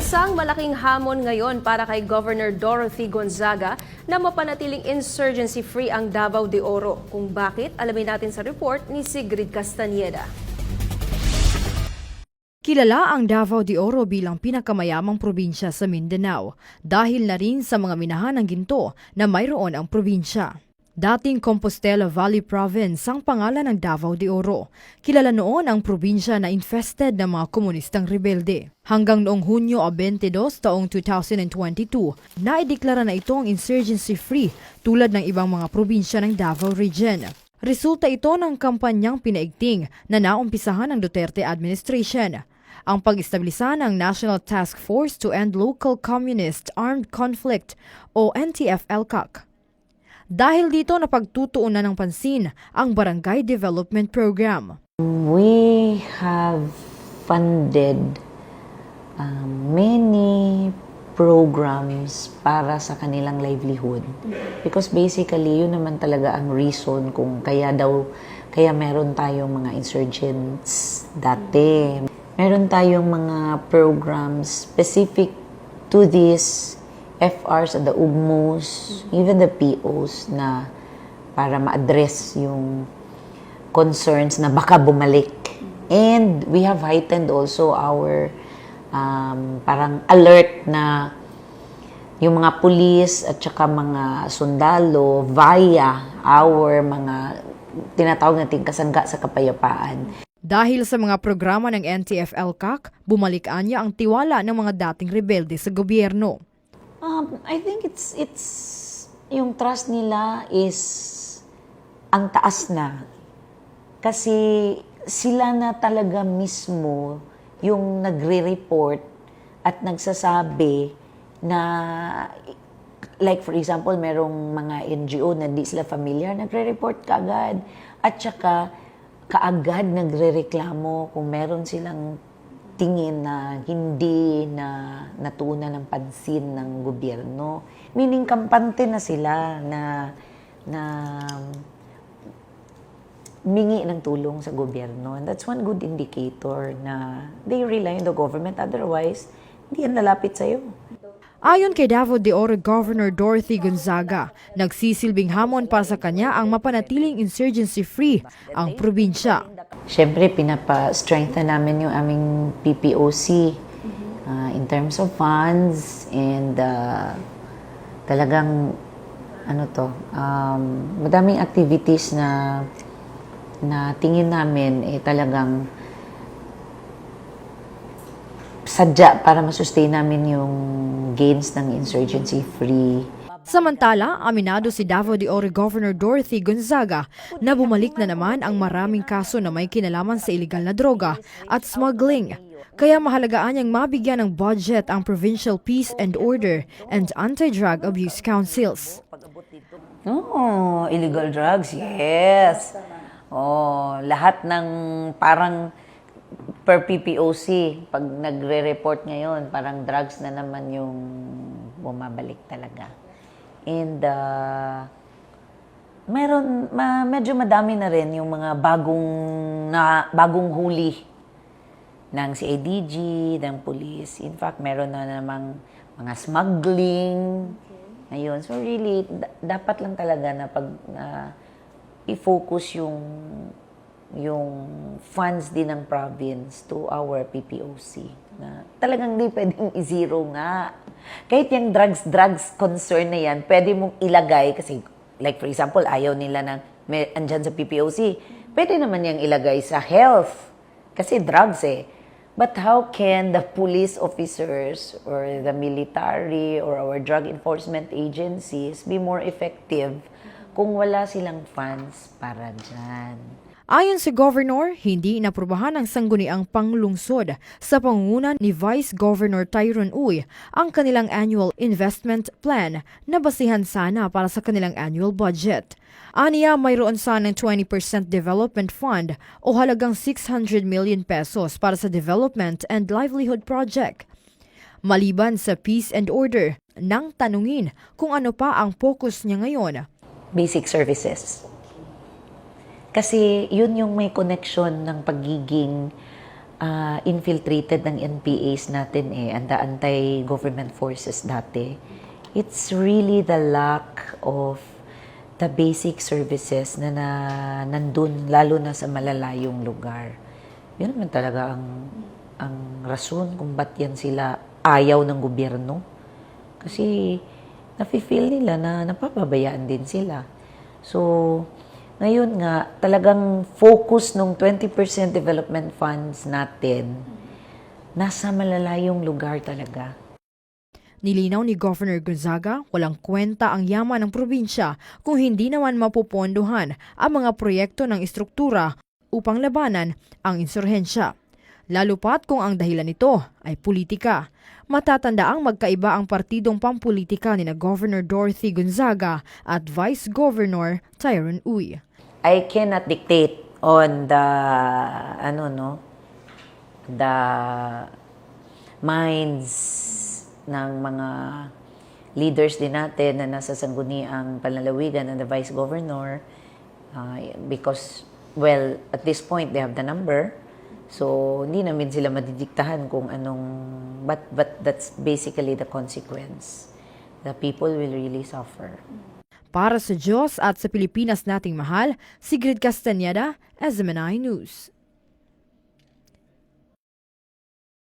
Isang malaking hamon ngayon para kay Governor Dorothy Gonzaga na mapanatiling insurgency-free ang Davao de Oro. Kung bakit, alamin natin sa report ni Sigrid Castañeda. Kilala ang Davao de Oro bilang pinakamayamang probinsya sa Mindanao dahil na rin sa mga minahan ng ginto na mayroon ang probinsya. Dating Compostela Valley Province ang pangalan ng Davao de Oro. Kilala noon ang probinsya na infested ng mga komunistang rebelde. Hanggang noong Hunyo 22 taong 2022, naideklara na itong insurgency-free tulad ng ibang mga probinsya ng Davao Region. Resulta ito ng kampanyang pinaigting na naumpisahan ng Duterte administration. Ang pag-istabilisa ng National Task Force to End Local Communist Armed Conflict o NTF-ELCAC. Dahil dito napagtutuunan ng pansin ang Barangay Development Program. We have funded um, many programs para sa kanilang livelihood. Because basically, yun naman talaga ang reason kung kaya daw, kaya meron tayong mga insurgents dati. Meron tayong mga programs specific to this FRs at the UGMOs, even the POs na para ma-address yung concerns na baka bumalik. And we have heightened also our um, parang alert na yung mga pulis at saka mga sundalo via our mga tinatawag nating kasangga sa kapayapaan. Dahil sa mga programa ng NTF-ELCAC, bumalikan niya ang tiwala ng mga dating rebelde sa gobyerno. Um, I think it's it's yung trust nila is ang taas na. Kasi sila na talaga mismo yung nagre-report at nagsasabi na like for example, merong mga NGO na hindi sila familiar, nagre-report kaagad. At saka kaagad nagre-reklamo kung meron silang tingin na hindi na natuunan ng pansin ng gobyerno. Meaning kampante na sila na na mingi ng tulong sa gobyerno. And that's one good indicator na they rely on the government. Otherwise, hindi yan lalapit sa'yo. Ayon kay Davao de Oro Governor Dorothy Gonzaga, nagsisilbing hamon para sa kanya ang mapanatiling insurgency-free ang probinsya. Siyempre, pinapa-strengthen namin yung aming PPOC uh, in terms of funds and uh, talagang ano to, um, madaming activities na na tingin namin eh talagang sadya para masustain namin yung gains ng insurgency free Samantala, aminado si Davao de Oro Governor Dorothy Gonzaga na bumalik na naman ang maraming kaso na may kinalaman sa illegal na droga at smuggling. Kaya mahalagaan niyang mabigyan ng budget ang Provincial Peace and Order and Anti-Drug Abuse Councils. Oh, illegal drugs, yes. Oh, lahat ng parang per PPOC, pag nagre-report ngayon, parang drugs na naman yung bumabalik talaga. And uh, meron ma, medyo madami na rin yung mga bagong na bagong huli ng CIDG, ng police. In fact, meron na namang mga smuggling. Ayun. So really, da- dapat lang talaga na pag na i-focus yung yung funds din ng province to our PPOC. Na talagang di pwedeng i-zero nga. Kahit yung drugs, drugs concern na yan, pwede mong ilagay kasi like for example, ayaw nila ng may, andyan sa PPOC. Pwede naman yung ilagay sa health. Kasi drugs eh. But how can the police officers or the military or our drug enforcement agencies be more effective kung wala silang funds para dyan? Ayon sa Governor, hindi inaprubahan ng sangguniang panglungsod sa pangunguna ni Vice Governor Tyrone Uy ang kanilang annual investment plan na basihan sana para sa kanilang annual budget. Aniya mayroon sanang 20% development fund o halagang 600 million pesos para sa development and livelihood project. Maliban sa peace and order, nang tanungin kung ano pa ang focus niya ngayon, basic services. Kasi yun yung may connection ng pagiging ah, infiltrated ng NPAs natin eh, and the anti-government forces dati. It's really the lack of the basic services na, na nandun, lalo na sa malalayong lugar. Yun naman talaga ang, ang rason kung ba't yan sila ayaw ng gobyerno. Kasi nafe-feel nila na napapabayaan din sila. So, ngayon nga, talagang focus ng 20% development funds natin nasa malalayong lugar talaga. Nilinaw ni Governor Gonzaga, walang kwenta ang yaman ng probinsya kung hindi naman mapupondohan ang mga proyekto ng istruktura upang labanan ang insurhensya. Lalo pat kung ang dahilan nito ay politika. Matatanda ang magkaiba ang partidong pampolitika ni na Governor Dorothy Gonzaga at Vice Governor Tyrone Uy. I cannot dictate on the ano no the minds ng mga leaders din natin na nasa sangguniang panlalawigan and the vice governor uh, because well at this point they have the number so hindi namin sila madidiktahan kung anong but but that's basically the consequence the people will really suffer Para sa Diyos at sa Pilipinas nating mahal, Sigrid Castañeda, SMNI News.